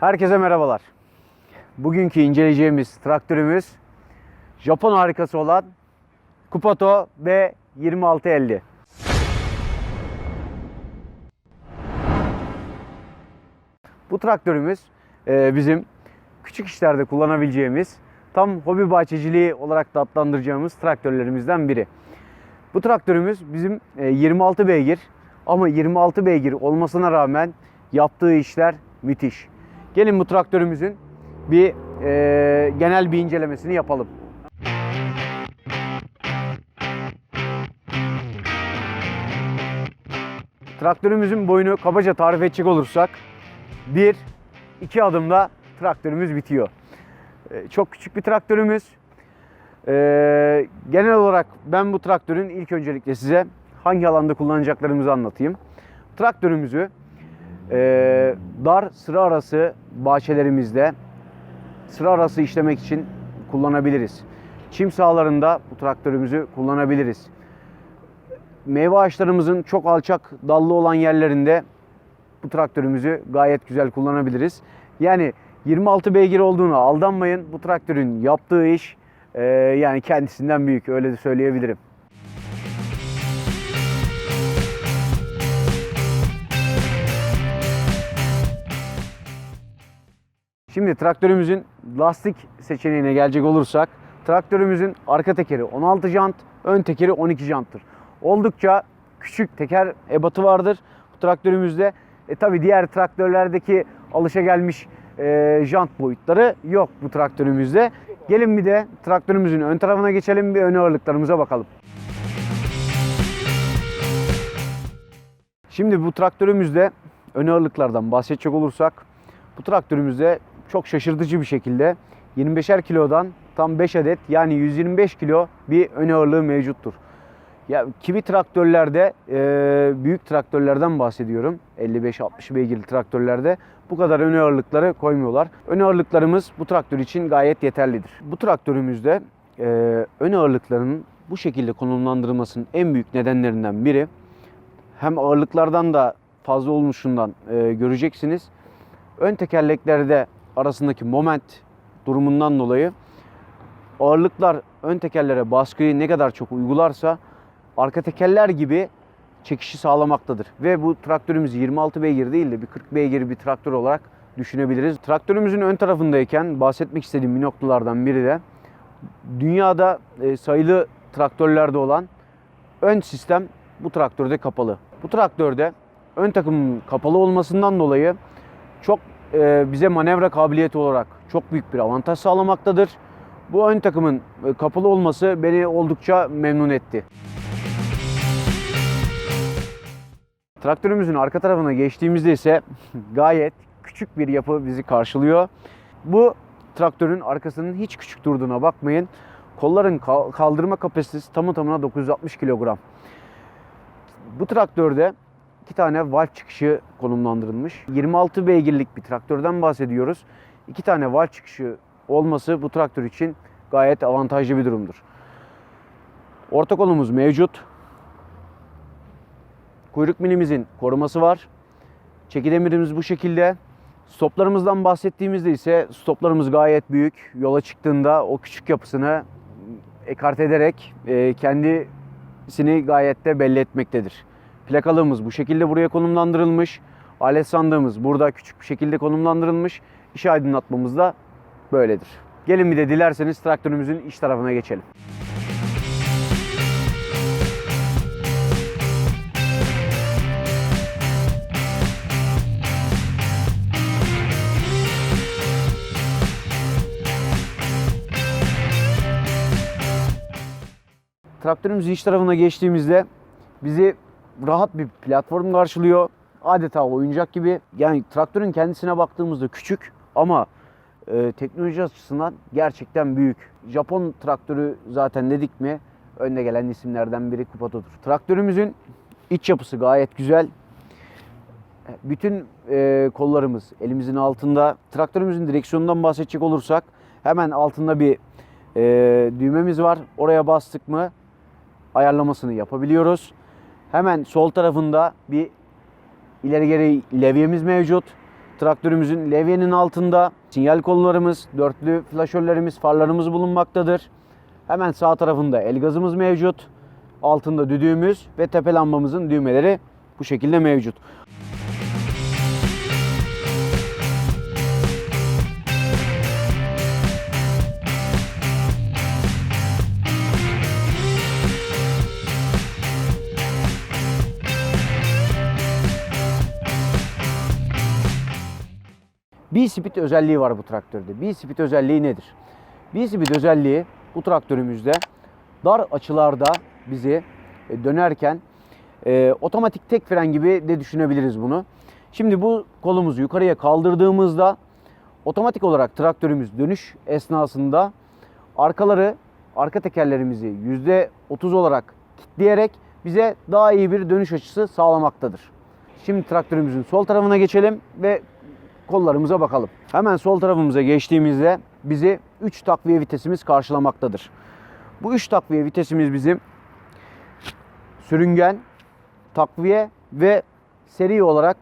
Herkese merhabalar. Bugünkü inceleyeceğimiz traktörümüz Japon harikası olan Kupato B2650. Bu traktörümüz e, bizim küçük işlerde kullanabileceğimiz tam hobi bahçeciliği olarak da adlandıracağımız traktörlerimizden biri. Bu traktörümüz bizim e, 26 beygir ama 26 beygir olmasına rağmen yaptığı işler müthiş. Gelin bu traktörümüzün bir e, genel bir incelemesini yapalım. Traktörümüzün boyunu kabaca tarif edecek olursak bir, iki adımda traktörümüz bitiyor. E, Çok küçük bir traktörümüz. E, genel olarak ben bu traktörün ilk öncelikle size hangi alanda kullanacaklarımızı anlatayım. Traktörümüzü e, dar sıra arası bahçelerimizde sıra arası işlemek için kullanabiliriz. Çim sahalarında bu traktörümüzü kullanabiliriz. Meyve ağaçlarımızın çok alçak dallı olan yerlerinde bu traktörümüzü gayet güzel kullanabiliriz. Yani 26 beygir olduğuna aldanmayın. Bu traktörün yaptığı iş e, yani kendisinden büyük öyle de söyleyebilirim. Şimdi traktörümüzün lastik seçeneğine gelecek olursak traktörümüzün arka tekeri 16 jant, ön tekeri 12 janttır. Oldukça küçük teker ebatı vardır bu traktörümüzde. E tabi diğer traktörlerdeki alışagelmiş e, jant boyutları yok bu traktörümüzde. Gelin bir de traktörümüzün ön tarafına geçelim bir ön ağırlıklarımıza bakalım. Şimdi bu traktörümüzde ön ağırlıklardan bahsedecek olursak bu traktörümüzde çok şaşırtıcı bir şekilde 25'er kilodan tam 5 adet yani 125 kilo bir ön ağırlığı mevcuttur. Ya kimi traktörlerde e, büyük traktörlerden bahsediyorum. 55-60 beygirli traktörlerde bu kadar ön ağırlıkları koymuyorlar. Ön ağırlıklarımız bu traktör için gayet yeterlidir. Bu traktörümüzde e, ön ağırlıklarının bu şekilde konumlandırılmasının en büyük nedenlerinden biri hem ağırlıklardan da fazla olmuşundan e, göreceksiniz. Ön tekerleklerde arasındaki moment durumundan dolayı ağırlıklar ön tekerlere baskıyı ne kadar çok uygularsa arka tekerler gibi çekişi sağlamaktadır. Ve bu traktörümüz 26 beygir değil de bir 40 beygir bir traktör olarak düşünebiliriz. Traktörümüzün ön tarafındayken bahsetmek istediğim bir noktalardan biri de dünyada e, sayılı traktörlerde olan ön sistem bu traktörde kapalı. Bu traktörde ön takımın kapalı olmasından dolayı çok bize manevra kabiliyeti olarak çok büyük bir avantaj sağlamaktadır. Bu ön takımın e, kapalı olması beni oldukça memnun etti. Traktörümüzün arka tarafına geçtiğimizde ise gayet küçük bir yapı bizi karşılıyor. Bu traktörün arkasının hiç küçük durduğuna bakmayın. Kolların kal- kaldırma kapasitesi tamı tamına 960 kilogram. Bu traktörde iki tane valve çıkışı konumlandırılmış. 26 beygirlik bir traktörden bahsediyoruz. İki tane valve çıkışı olması bu traktör için gayet avantajlı bir durumdur. Orta kolumuz mevcut. Kuyruk milimizin koruması var. Çekidemirimiz bu şekilde. Stoplarımızdan bahsettiğimizde ise stoplarımız gayet büyük. Yola çıktığında o küçük yapısını ekart ederek e, kendisini gayet de belli etmektedir. Plakalığımız bu şekilde buraya konumlandırılmış. Alet sandığımız burada küçük bir şekilde konumlandırılmış. İş aydınlatmamız da böyledir. Gelin bir de dilerseniz traktörümüzün iç tarafına geçelim. Traktörümüzün iç tarafına geçtiğimizde bizi rahat bir platform karşılıyor. Adeta oyuncak gibi. Yani traktörün kendisine baktığımızda küçük ama e, teknoloji açısından gerçekten büyük. Japon traktörü zaten dedik mi önde gelen isimlerden biri Kupato'dur. Traktörümüzün iç yapısı gayet güzel. Bütün e, kollarımız elimizin altında. Traktörümüzün direksiyonundan bahsedecek olursak hemen altında bir e, düğmemiz var. Oraya bastık mı ayarlamasını yapabiliyoruz. Hemen sol tarafında bir ileri geri levyemiz mevcut. Traktörümüzün levyenin altında sinyal kollarımız, dörtlü flaşörlerimiz, farlarımız bulunmaktadır. Hemen sağ tarafında el gazımız mevcut. Altında düdüğümüz ve tepe lambamızın düğmeleri bu şekilde mevcut. B-Speed özelliği var bu traktörde. B-Speed özelliği nedir? B-Speed özelliği bu traktörümüzde dar açılarda bizi e, dönerken e, otomatik tek fren gibi de düşünebiliriz bunu. Şimdi bu kolumuzu yukarıya kaldırdığımızda otomatik olarak traktörümüz dönüş esnasında arkaları arka tekerlerimizi %30 olarak kilitleyerek bize daha iyi bir dönüş açısı sağlamaktadır. Şimdi traktörümüzün sol tarafına geçelim ve kollarımıza bakalım. Hemen sol tarafımıza geçtiğimizde bizi 3 takviye vitesimiz karşılamaktadır. Bu 3 takviye vitesimiz bizim sürüngen, takviye ve seri olarak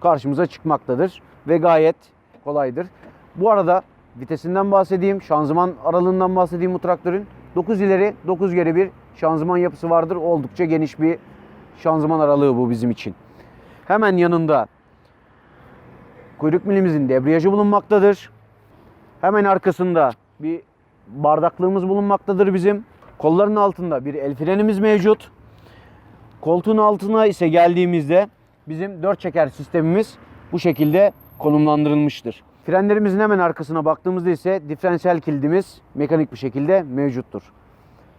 karşımıza çıkmaktadır ve gayet kolaydır. Bu arada vitesinden bahsedeyim, şanzıman aralığından bahsedeyim bu traktörün. 9 ileri 9 geri bir şanzıman yapısı vardır. Oldukça geniş bir şanzıman aralığı bu bizim için. Hemen yanında kuyruk milimizin debriyajı bulunmaktadır. Hemen arkasında bir bardaklığımız bulunmaktadır bizim. Kolların altında bir el frenimiz mevcut. Koltuğun altına ise geldiğimizde bizim dört çeker sistemimiz bu şekilde konumlandırılmıştır. Frenlerimizin hemen arkasına baktığımızda ise diferansiyel kilidimiz mekanik bir şekilde mevcuttur.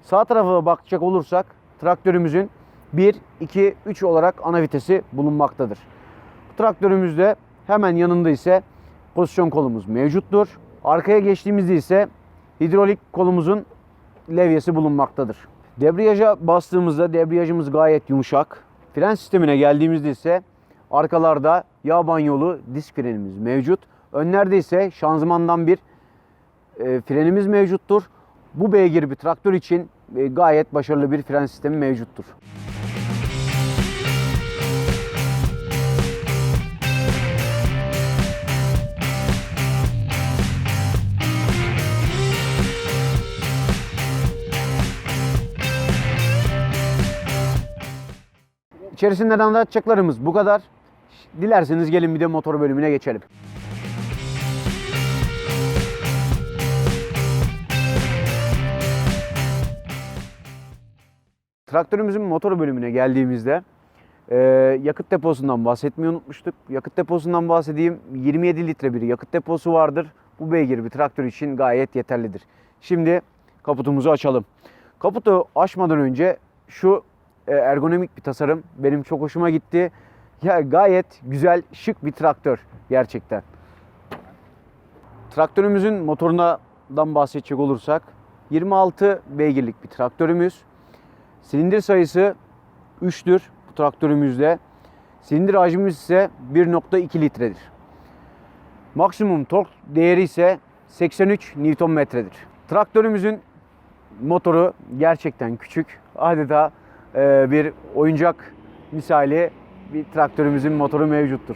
Sağ tarafa bakacak olursak traktörümüzün 1, 2, 3 olarak ana vitesi bulunmaktadır. Traktörümüzde hemen yanında ise pozisyon kolumuz mevcuttur. Arkaya geçtiğimizde ise hidrolik kolumuzun levyesi bulunmaktadır. Debriyaja bastığımızda debriyajımız gayet yumuşak. Fren sistemine geldiğimizde ise arkalarda yağ banyolu disk frenimiz mevcut. Önlerde ise şanzımandan bir e, frenimiz mevcuttur. Bu beygir bir traktör için e, gayet başarılı bir fren sistemi mevcuttur. İçerisinden anlatacaklarımız bu kadar. Dilerseniz gelin bir de motor bölümüne geçelim. Traktörümüzün motor bölümüne geldiğimizde e, yakıt deposundan bahsetmeyi unutmuştuk. Yakıt deposundan bahsedeyim. 27 litre bir yakıt deposu vardır. Bu beygir bir traktör için gayet yeterlidir. Şimdi kaputumuzu açalım. Kaputu açmadan önce şu ergonomik bir tasarım benim çok hoşuma gitti. Ya gayet güzel, şık bir traktör gerçekten. Traktörümüzün motorundan bahsedecek olursak 26 beygirlik bir traktörümüz. Silindir sayısı 3'tür bu traktörümüzde. Silindir hacmimiz ise 1.2 litredir. Maksimum tork değeri ise 83 Nm'dir. Traktörümüzün motoru gerçekten küçük. Adeta e, bir oyuncak misali bir traktörümüzün motoru mevcuttur.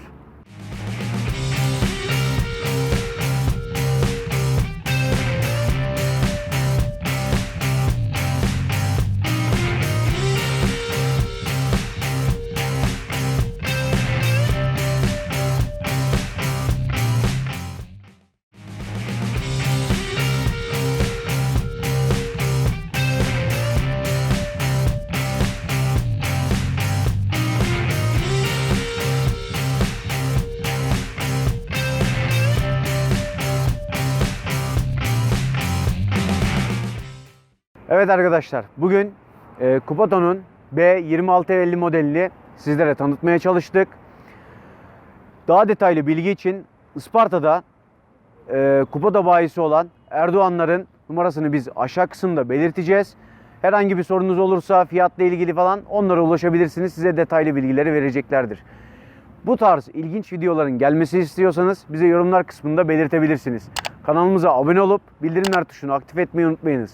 Evet arkadaşlar bugün e, Kupato'nun B2650 modelini sizlere tanıtmaya çalıştık. Daha detaylı bilgi için Isparta'da e, Kupato bayisi olan Erdoğanların numarasını biz aşağı kısımda belirteceğiz. Herhangi bir sorunuz olursa fiyatla ilgili falan onlara ulaşabilirsiniz. Size detaylı bilgileri vereceklerdir. Bu tarz ilginç videoların gelmesi istiyorsanız bize yorumlar kısmında belirtebilirsiniz. Kanalımıza abone olup bildirimler tuşunu aktif etmeyi unutmayınız.